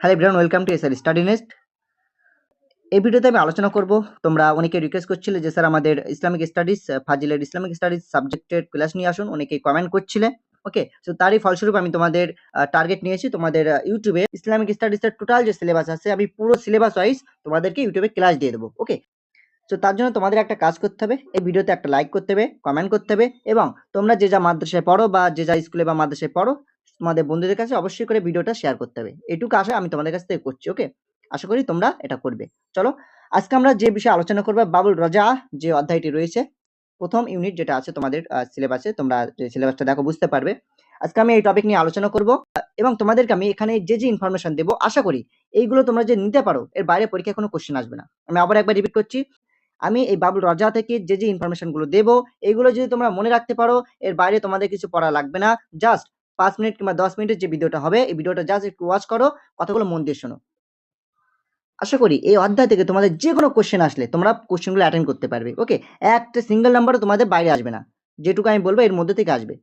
Hello everyone welcome to SR study nest এই ভিডিওতে আমি আলোচনা করব, তোমরা অনেকে রিকোয়েস্ট করছিলে যে, স্যার, আমাদের ইসলামিক স্টাডিজ ফাজিলের ইসলামিক স্টাডিজ সাবজেক্টের ক্লাস নিয়ে আসুন। অনেকে কমেন্ট করছিলে। ওকে সো তারই ফলস্বরূপ আমি তোমাদের টার্গেট নিয়েছি। তোমাদের ইউটিউবে ইসলামিক স্টাডিজের টোটাল যে সিলেবাস আছে, আমি পুরো সিলেবাস ওয়াইজ তোমাদেরকে ইউটিউবে ক্লাস দিয়ে দেবো। ওকে তো তার জন্য তোমাদের একটা কাজ করতে হবে। এই ভিডিওতে একটা লাইক করতে হবে কমেন্ট করতে হবে এবং তোমরা যে যা মাদ্রাসায় পড়ো বা যে যা স্কুলে বা মাদ্রাসায় পড়ো তোমাদের বন্ধুদের কাছে অবশ্যই করে ভিডিওটা শেয়ার করতে হবে। এটুকু আশা আমি তোমাদের কাছ থেকে করছি ওকে আশা করি তোমরা এটা করবে। চলো, আজকে আমরা যে বিষয়ে আলোচনা করব, বাবুল রাজা যে অধ্যায়টি রয়েছে, প্রথম ইউনিট যেটা আছে তোমাদের সিলেবাসে তোমরা যে সিলেবাসটা দেখো বুঝতে পারবে। আজকে আমি এই টপিক নিয়ে আলোচনা করব এবং তোমাদেরকে আমি এখানে যে যে ইনফরমেশন দেবো, আশা করি এইগুলো তোমরা যে নিতে পারো, এর বাইরে পরীক্ষায় কোনো কোশ্চেন আসবে না। আমি আবার একবার রিপিট করছি, আমি এই বাবুল রাজা থেকে যে যে ইনফরমেশনগুলো দেবো এইগুলো যদি তোমরা মনে রাখতে পারো, এর বাইরে তোমাদের কিছু পড়া লাগবে না জাস্ট পাঁচ মিনিট কিংবা দশ মিনিটের যে ভিডিওটা হবে, এই ভিডিওটা জাস্ট একটু ওয়াচ করো, কথাগুলো মন দিয়ে শোনো। আশা করি এই অধ্যায় থেকে তোমাদের যে কোনো কোশ্চেন আসলে তোমরা কোশ্চেনগুলো অ্যাটেন্ড করতে পারবে ওকে একটা সিঙ্গেল নাম্বারও তোমাদের বাইরে আসবে না, যেটুকু আমি বলব এর মধ্যে থেকে আসবে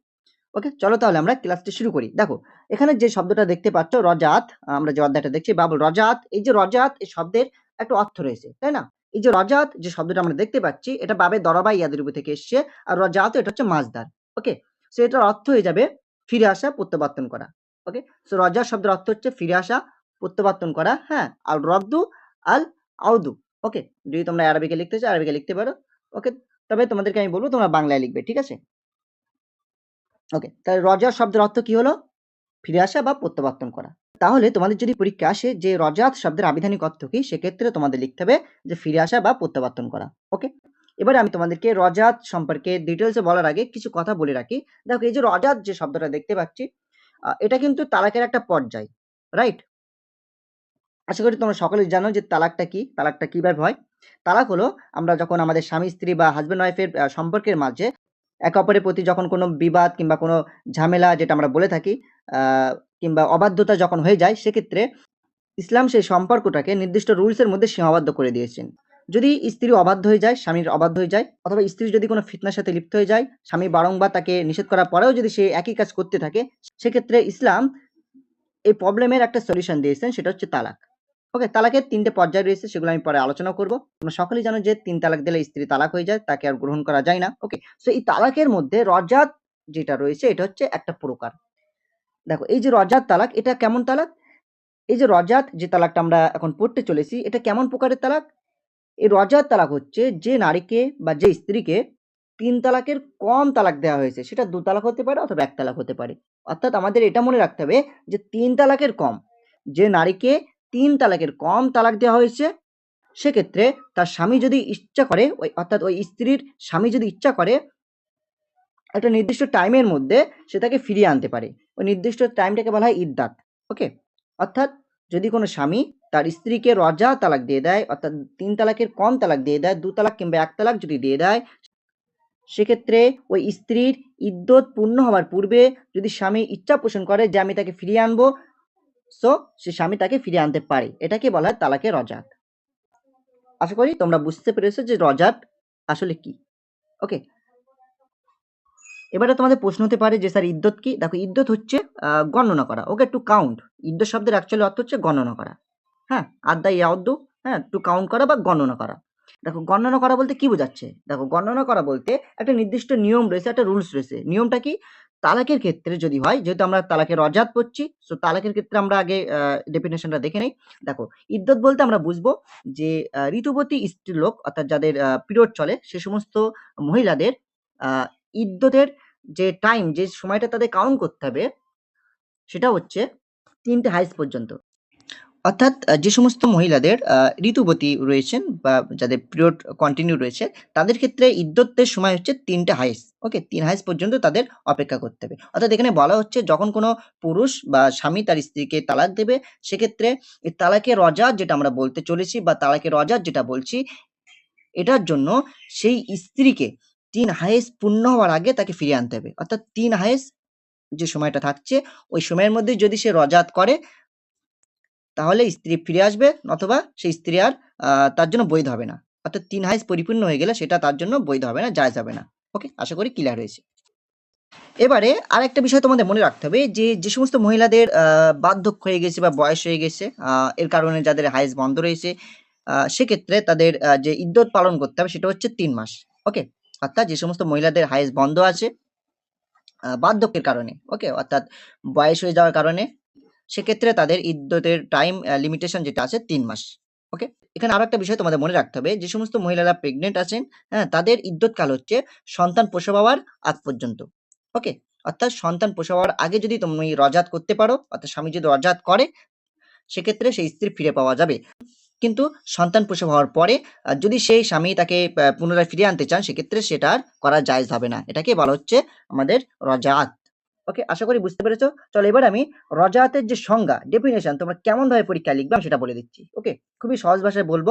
ওকে চলো তাহলে আমরা ক্লাসটি শুরু করি। দেখো, এখানে যে শব্দটা দেখতে পাচ্ছ, রজাত, আমরা যে অধ্যায়টা দেখছি, বাবুল রজাত, এই যে রজাত, এই শব্দের একটা অর্থ রয়েছে, তাই না? এই যে রজাত, যে শব্দটা আমরা দেখতে পাচ্ছি, এটা বাবে দরবা ইয়াদের উপর থেকে এসছে, আর রজাত এটা হচ্ছে মাছদার ওকে সো এটার অর্থ হয়ে যাবে ফিরে আসা, প্রত্যাবর্তন করা। ওকে সো রজা শব্দের অর্থ হচ্ছে ফিরে আসা, প্রত্যাবর্তন করা। হ্যাঁ আল রদ্দু আল আউদু। ওকে যদি তোমরা আরবিকে লিখতে চাও, আরবিকে লিখতে পারো। ওকে তবে তোমাদেরকে আমি বলব, তোমরা বাংলায় লিখবে, ঠিক আছে? ওকে তাহলে রজা শব্দের অর্থ কি হলো? ফিরে আসা বা প্রত্যাবর্তন করা। তাহলে তোমাদের যদি পরীক্ষা আসে যে রজাত শব্দের আবিধানিক অর্থ কি, সেক্ষেত্রে তোমাদের লিখতে হবে যে ফিরে আসা বা প্রত্যাবর্তন করা। ওকে এবারে আমি তোমাদেরকে রজাত সম্পর্কে ডিটেলসে বলার আগে কিছু কথা বলে রাখি। দেখো, এই যে রজাত যে শব্দটা দেখতে পাচ্ছি এটা কিন্তু তালাকের একটা পর্যায় রাইট আশা করি তোমরা সকলে জানো যে তালাকটা কি, তালাকটা কীভাবে হয়? তালাক হলো আমরা যখন আমাদের স্বামী, স্ত্রী বা হাজব্যান্ড ওয়াইফের সম্পর্কের মাঝে একে অপরের প্রতি যখন কোনো বিবাদ কিংবা কোনো ঝামেলা যেটা আমরা বলে থাকি কিংবা অবাধ্যতা যখন হয়ে যায়, সেক্ষেত্রে ইসলাম সেই সম্পর্কটাকে নির্দিষ্ট রুলসের মধ্যে সীমাবদ্ধ করে দিয়েছেন। যদি স্ত্রী অবাধ্য হয়ে যায়, স্বামীর অবাধ্য হয়ে যায়, অথবা স্ত্রী যদি কোনো ফিতনার সাথে লিপ্ত হয়ে যায়, স্বামী বারংবার তাকে নিষেধ করার পরেও যদি সে একই কাজ করতে থাকে, সেক্ষেত্রে ইসলাম এই প্রবলেমের একটা সলিউশন দিয়েছেন, সেটা হচ্ছে তালাক। ওকে তালাকের তিনটে পর্যায় রয়েছে, সেগুলো আমি পরে আলোচনা করব। তোমরা সকলেই জানো যে তিন তালাক দিলে স্ত্রী তালাক হয়ে যায়, তাকে আর গ্রহণ করা যায় না। ওকে সো এই তালাকের মধ্যে রজাত যেটা রয়েছে, এটা হচ্ছে একটা প্রকার। দেখো, এই যে রজাত তালাক, এটা কেমন তালাক? এই যে রজাত যে তালাকটা আমরা এখন পড়তে চলেছি, এটা কেমন প্রকারের তালাক? এই রজার তালাক হচ্ছে যে নারীকে বা যে স্ত্রীকে তিন তালাকের কম তালাক দেওয়া হয়েছে, সেটা দু তালাক হতে পারে অথবা এক তালাক হতে পারে। অর্থাৎ আমাদের এটা মনে রাখতে হবে যে তিন তালাকের কম, যে নারীকে তিন তালাকের কম তালাক দেওয়া হয়েছে, সেক্ষেত্রে তার স্বামী যদি ইচ্ছা করে, ওই অর্থাৎ ওই স্ত্রীর স্বামী যদি ইচ্ছা করে, একটা নির্দিষ্ট টাইমের মধ্যে সে তাকে ফিরিয়ে আনতে পারে। ওই নির্দিষ্ট টাইমটাকে বলা হয় ইদ্দাত ওকে অর্থাৎ যদি কোনো স্বামী তার স্ত্রীকে রজা তালাক দিয়ে দেয়, অর্থাৎ তিন তালাকের কম তালাক দিয়ে দেয়, দু তালাক কিংবা এক তালাক যদি দিয়ে দেয়, সেক্ষেত্রে ওই স্ত্রীর ইদ্যত পূর্ণ হওয়ার পূর্বে যদি স্বামী ইচ্ছা পোষণ করে যে, আমি তাকে ফিরিয়ে আনব সো সে স্বামী তাকে ফিরিয়ে আনতে পারে। এটাকে বলা হয় তালাকে রজাত। আশা করি তোমরা বুঝতে পেরেছ যে রজাত আসলে কি। ওকে এবারে তোমাদের প্রশ্ন হতে পারে যে, স্যার, ইদ্যত কি? দেখো, ইদ্যত হচ্ছে গণনা করা। ওকে টু কাউন্ট ইদ্যত শব্দের অ্যাকচুয়ালি অর্থ হচ্ছে গণনা করা। হ্যাঁ আদা ইয়াউদ্দু হ্যাঁ টু কাউন্ট করা বা গণনা করা। দেখো, গণনা করা বলতে কি বোঝাচ্ছে? দেখো, গণনা করা বলতে একটা নির্দিষ্ট নিয়ম রয়েছে, একটা রুলস রয়েছে। নিয়মটা কি? তালাকের ক্ষেত্রে যদি হয়, যেহেতু আমরা তালাকের অজাত পড়ছি সো তালাকের ক্ষেত্রে আমরা আগে ডেফিনেশনটা দেখে নেই। দেখো, ইদ্যত বলতে আমরা বুঝব যে ঋতুবতী স্ত্রীলোক, অর্থাৎ যাদের পিরিয়ড চলে, সে সমস্ত মহিলাদের ইদ্যতের যে টাইম যে সময়টা তাদের কাউন্ট করতে হবে, সেটা হচ্ছে তিনটে হাইস পর্যন্ত। অর্থাৎ যে সমস্ত মহিলাদের ঋতুবতী রয়েছেন বা যাদের পিরিয়ড কন্টিনিউ রয়েছে, তাদের ক্ষেত্রে ইদ্যতের সময় হচ্ছে তিনটে হাইস ওকে তিন হাইস পর্যন্ত তাদের অপেক্ষা করতে হবে। অর্থাৎ এখানে বলা হচ্ছে, যখন কোনো পুরুষ বা স্বামী তার স্ত্রীকে তালাক দেবে, সেক্ষেত্রে এই তালাকের রজা যেটা আমরা বলতে চলেছি বা তালাকে রজা যেটা বলছি, এটার জন্য সেই স্ত্রীকে তিন হাইস পূর্ণ হওয়ার আগে তাকে ফিরিয়ে আনতে হবে। অর্থাৎ তিন হাইস যে সময়টা থাকছে, ওই সময়ের মধ্যে যদি সে রজাত করে তাহলে স্ত্রী ফিরে আসবে অথবা সেই স্ত্রী আর তার জন্য বৈধ হবে না অর্থাৎ তিন হাইস পরিপূর্ণ হয়ে গেলে সেটা তার জন্য বৈধ হবে না যায় যাবে না ওকে আশা করি ক্লিয়ার হয়েছে এবারে আর একটা বিষয় তোমাদের মনে রাখতে হবে যে, যে সমস্ত মহিলাদের বার্ধক্য হয়ে গেছে বা বয়স হয়ে গেছে, এর কারণে যাদের হায়েজ বন্ধ রয়েছে, সেক্ষেত্রে তাদের যে ইদ্যত পালন করতে হবে সেটা হচ্ছে তিন মাস। ওকে? অর্থাৎ যে সমস্ত মহিলাদের হায়েজ বন্ধ আছে বার্ধক্যের কারণে, ওকে? অর্থাৎ বয়স হয়ে যাওয়ার কারণে, সেক্ষেত্রে তাদের ইদ্যতের টাইম লিমিটেশন যেটা আছে তিন মাস। ওকে? এখানে আরেকটা বিষয় তোমাদের মনে রাখতে হবে, যে সমস্ত মহিলারা প্রেগনেন্ট আছেন, হ্যাঁ? তাদের ইদ্যত কাল হচ্ছে সন্তান প্রসব হওয়ার আগ পর্যন্ত। ওকে? অর্থাৎ সন্তান প্রসব হওয়ার আগে যদি তুমি রজাত করতে পারো, অর্থাৎ স্বামী যদি রজাত করে, সেক্ষেত্রে সেই স্ত্রী ফিরে পাওয়া যাবে। কিন্তু সন্তান প্রসব হওয়ার পরে যদি সেই স্বামী তাকে পুনরায় ফিরিয়ে আনতে চান, সেক্ষেত্রে সেটা আর করা জায়েজ হবে না। এটাকে বলা হচ্ছে আমাদের রজাআত। ওকে? আশা করি বুঝতে পেরেছ? চলো এবার আমি রজাআতের যে সংজ্ঞা, ডেফিনেশন তোমরা কেমনভাবে পরীক্ষায় লিখবে আমি সেটা বলে দিচ্ছি। ওকে? খুবই সহজ ভাষায় বলব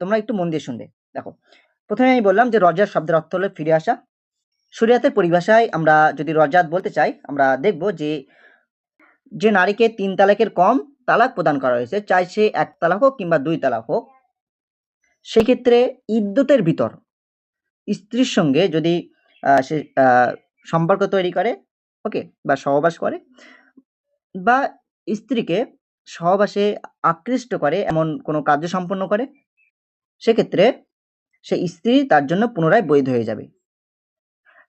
তোমরা একটু মন দিয়ে শুনবে। দেখো, প্রথমে আমি বললাম যে রজার শব্দের অর্থ হলো ফিরে আসা। শরিয়াতের পরিভাষায় আমরা যদি রজাত বলতে চাই, আমরা দেখব যে, যে নারীকে তিন তালাকের কম তালাক প্রদান করা হয়েছে, চাই সে ১ তালাক হোক কিংবা দুই তালাক হোক সেক্ষেত্রে ইদ্যুতের ভিতর স্ত্রীর সঙ্গে যদি সে সম্পর্ক তৈরি করে, ওকে? বা সহবাস করে বা স্ত্রীকে সহবাসে আকৃষ্ট করে এমন কোনো কার্য সম্পন্ন করে, সেক্ষেত্রে সে স্ত্রী তার জন্য পুনরায় বৈধ হয়ে যাবে।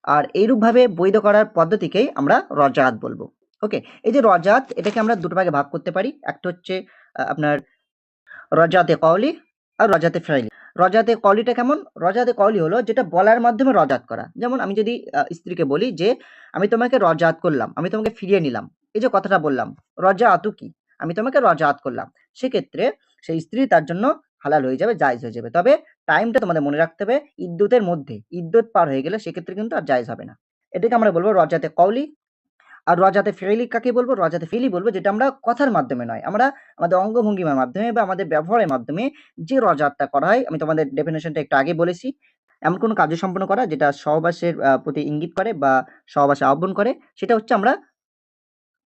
আর এইরূপভাবে বৈধ করার পদ্ধতিকেই আমরা রজাআত বলব ওকে? এই যে রজাআত এটাকে আমরা দুটো ভাগে ভাগ করতে পারি। একটা হচ্ছে আপনার রজাতে কওলি আর রজাতে ফেইলি। রজাতে কওলিটা কেমন? রজাতে কওলি হলো যেটা বলার মাধ্যমে রজাত করা। যেমন আমি যদি স্ত্রীকে বলি যে, "আমি তোমাকে রজাত করলাম, আমি তোমাকে ফিরিয়ে নিলাম।" এই যে কথাটা বললাম, রজা আতু কি? আমি তোমাকে রজাত করলাম। সেক্ষেত্রে সেই স্ত্রী তার জন্য হালাল হয়ে যাবে, জায়জ হয়ে যাবে। তবে টাইমটা তোমাদের মনে রাখতে হবে ইদ্যতের মধ্যে। ইদ্যত পার হয়ে গেলে সেক্ষেত্রে কিন্তু আর জায়জ হবে না। এটাকে আমরা বলব রজাতে কওলি। আর রজাতে ফেলি কাকে বলব? রজাতে ফেইলি বলব যেটা আমরা কথার মাধ্যমে নয়। আমরা আমাদের অঙ্গভঙ্গিমার মাধ্যমে বা আমাদের ব্যবহারের মাধ্যমে যে রজাতটা করা হয়, আমি তোমাদের ডেফিনেশনটা একটু আগে বলেছি। এমন কোনো কার্য সম্পন্ন করা যেটা সহবাসের প্রতি ইঙ্গিত করে বা সহবাসে আহ্বান করে, সেটা হচ্ছে আমরা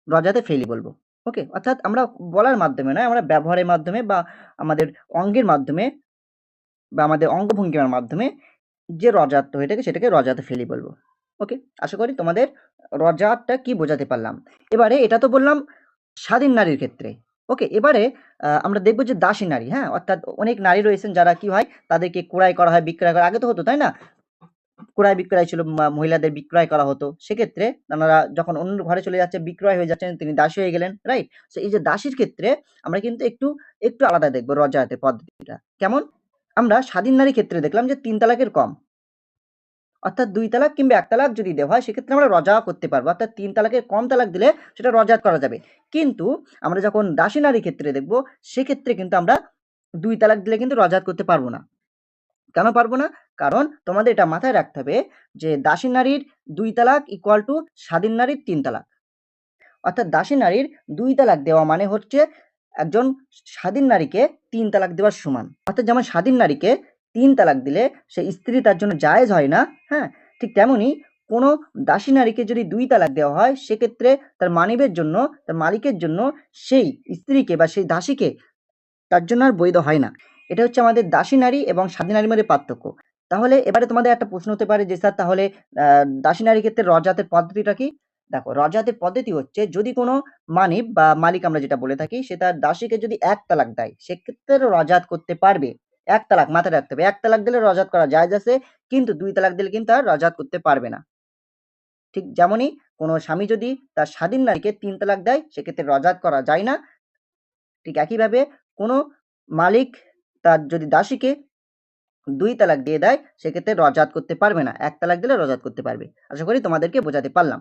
রজাতে ফেলি বলব ওকে? অর্থাৎ আমরা বলার মাধ্যমে নয়, আমরা ব্যবহারের মাধ্যমে বা আমাদের অঙ্গের মাধ্যমে বা আমাদের অঙ্গভঙ্গিমার মাধ্যমে যে রজাত হয়ে থাকে সেটাকে রজাতে ফেইলি বলব। ওকে? আশা করি তোমাদের রজাতটা কি বোঝাতে পারলাম। এবারে এটা তো বললাম স্বাধীন নারীর ক্ষেত্রে। ওকে? এবারে আমরা দেখব যে দাসী নারী, হ্যাঁ? অর্থাৎ অনেক নারী রয়েছেন যারা কি হয় তাদেরকে ক্রয় করা হয়, বিক্রয় করা আগে তো হতো, তাই না? ক্রয় বিক্রয় ছিল মহিলাদের বিক্রয় করা হতো। সেক্ষেত্রে তারা যখন অন্য ঘরে চলে যাচ্ছে, বিক্রয় হয়ে যাচ্ছেন, তিনি দাসী হয়ে গেলেন, রাইট? সো এই যে দাসীর ক্ষেত্রে আমরা কিন্তু একটু, একটু আলাদা দেখব রজাতের পদ্ধতিটা। কেমন? আমরা স্বাধীন নারীর ক্ষেত্রে দেখলাম যে তিন তালাকের কম। অর্থাৎ দুই তালাক কিংবা এক তালাক যদি দেওয়া হয় সেক্ষেত্রে আমরা রজা করতে পারব অর্থাৎ তিন তালাকের কম তালাক দিলে সেটা রজাত করা যাবে। কিন্তু আমরা যখন দাসী নারীর ক্ষেত্রে দেখব, সেক্ষেত্রে কিন্তু আমরা দুই তালাক দিলে কিন্তু রজাত করতে পারব না। কেন পারব না? কারণ তোমাদের এটা মাথায় রাখতে হবে যে দাসী নারীর দুই তালাক ইকুয়াল টু স্বাধীন নারীর তিন তালাক। অর্থাৎ দাসী নারীর দুই তালাক দেওয়া মানে হচ্ছে একজন স্বাধীন নারীকে তিন তালাক দেওয়ার সমান। অর্থাৎ যেমন স্বাধীন নারীকে ৩ তালাক দিলে সে স্ত্রী তার জন্য জায়েজ হয় না, হ্যাঁ? ঠিক তেমনি কোনো দাসী নারীকে যদি দুই তালাক দেওয়া হয়, সেক্ষেত্রে তার মানিবের জন্য, তার মালিকের জন্য সেই স্ত্রীকে বা সেই দাসীকে তার জন্য আর বৈধ হয় না। এটা হচ্ছে আমাদের দাসী নারী এবং স্বাধীন নারীর মধ্যে পার্থক্য। তাহলে এবারে তোমাদের একটা প্রশ্ন হতে পারে যে, "স্যার তাহলে দাসী নারীর ক্ষেত্রে রজাতের পদ্ধতিটা কি?" দেখো রজাতের পদ্ধতি হচ্ছে যদি কোনো মানিব বা মালিক আমরা যেটা বলে থাকি, সে তার দাসীকে যদি এক তালাক দেয়, সেক্ষেত্রে রজাত করতে পারবে। ১ তালাক মাথায় রাখতে হবে। এক তালাক দিলে রজাত করা জায়েজ আছে। কিন্তু দুই তালাক দিলে কিন্তু আর রজাত করতে পারবে না। ঠিক যেমনই কোনো স্বামী যদি তার স্বাধীন নারীকে তিন তালাক দেয়, সেক্ষেত্রে রজাত করা যায় না। ঠিক একইভাবে কোনো মালিক তার যদি দাসীকে দুই তালাক দিয়ে দেয়, সেক্ষেত্রে রজাত করতে পারবে না। এক তালাক দিলে রজাত করতে পারবে। আশা করি তোমাদেরকে বোঝাতে পারলাম।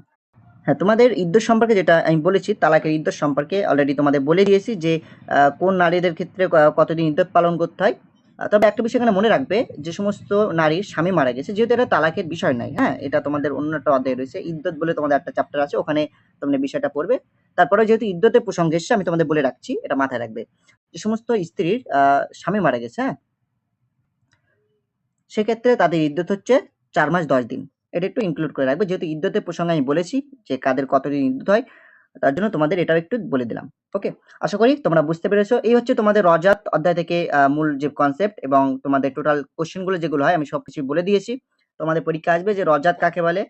হ্যাঁ, তোমাদের ইদ্যত সম্পর্কে যেটা আমি বলেছি, তালাকের ইদ্যত সম্পর্কে অলরেডি তোমাদের বলে দিয়েছি যে কোন নারীদের ক্ষেত্রে কতদিন ইদ্যত পালন করতে হয়। তবে একটা বিষয় এখানে মনে রাখবে, যে সমস্ত নারীর স্বামী মারা গেছে, যেহেতু এটা তালাকের বিষয় নাই, হ্যাঁ? এটা তোমাদের অন্য একটা অধ্যায় রয়েছে। ইদ্যত বলে তোমাদের একটা চ্যাপ্টার আছে, ওখানে তোমরা বিষয়টা পড়বে। তারপরে যেহেতু ইদ্যতের প্রসঙ্গ এসছে, আমি তোমাদের বলে রাখছি, এটা মাথায় রাখবে। যে সমস্ত স্ত্রীর স্বামী মারা গেছে, হ্যাঁ? সেক্ষেত্রে তাদের ইদ্যত হচ্ছে চার মাস ১০ দিন। এটা একটু ইনক্লুড করে রাখবে। যেহেতু ইদ্যতের প্রসঙ্গে আমি বলেছি যে কাদের কতদিন ইদ্যত হয়, তার জন্য তোমাদের এটাও একটু বলে দিলাম। ওকে? আশা করি তোমরা বুঝতে পেরেছ। এই হচ্ছে তোমাদের রজাত অধ্যায় থেকে মূল যে কনসেপ্ট এবং তোমাদের টোটাল কোয়েশ্চেনগুলো যেগুলো হয়, আমি সবকিছু বলে দিয়েছি। তোমাদের পরীক্ষা আসবে যে রজাত কাকে বলে?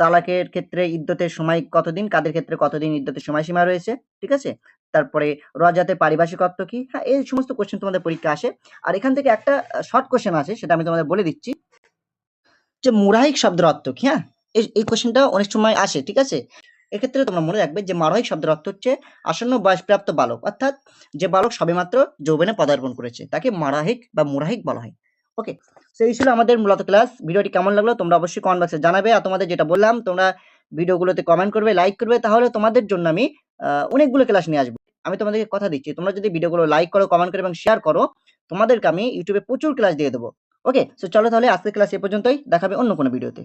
তালাকের ক্ষেত্রে ইদ্যতের সময় কতদিন? কাদের ক্ষেত্রে কতদিন ইদ্যতের সময়সীমা রয়েছে? ঠিক আছে? তারপরে রজাতের পারিভাষিক অর্থ কি? হ্যাঁ এই সমস্ত কোশ্চেন তোমাদের পরীক্ষা আসে। আর এখান থেকে একটা শর্ট কোশ্চেন আছে, সেটা আমি তোমাদের বলে দিচ্ছি। যে মুরাহিক শব্দের অর্থ কি? হ্যাঁ? এই কোশ্চেনটা অনেক সময় আসে, ঠিক আছে? এক্ষেত্রে তোমরা মনে রাখবে যে মারহিক শব্দের অর্থ হচ্ছে আসন্ন বয়সপ্রাপ্ত বালক, অর্থাৎ যে বালক সবেমাত্র যৌবনে পদার্পণ করেছে, তাকে মারাহিক বা মুরাহিক বলা হয়। ওকে এই ছিল আমাদের মূলত ক্লাস ভিডিওটি কেমন লাগল তোমরা অবশ্যই কমেন্ট বক্সে জানাবে। আর তোমাদের যেটা বললাম, তোমরা ভিডিওগুলোতে কমেন্ট করবে লাইক করবে, তাহলে তোমাদের জন্য আমি অনেকগুলো ক্লাস নিয়ে আসব। আমি তোমাদেরকে কথা দিচ্ছি, তোমরা যদি ভিডিওগুলো লাইক করো কমেন্ট করো এবং শেয়ার করো, তোমাদেরকে আমি ইউটিউবে প্রচুর ক্লাস দিয়ে দেবো। ওকে সো চলো তাহলে আজকের ক্লাস এ পর্যন্তই। দেখাবে অন্য কোনো ভিডিওতে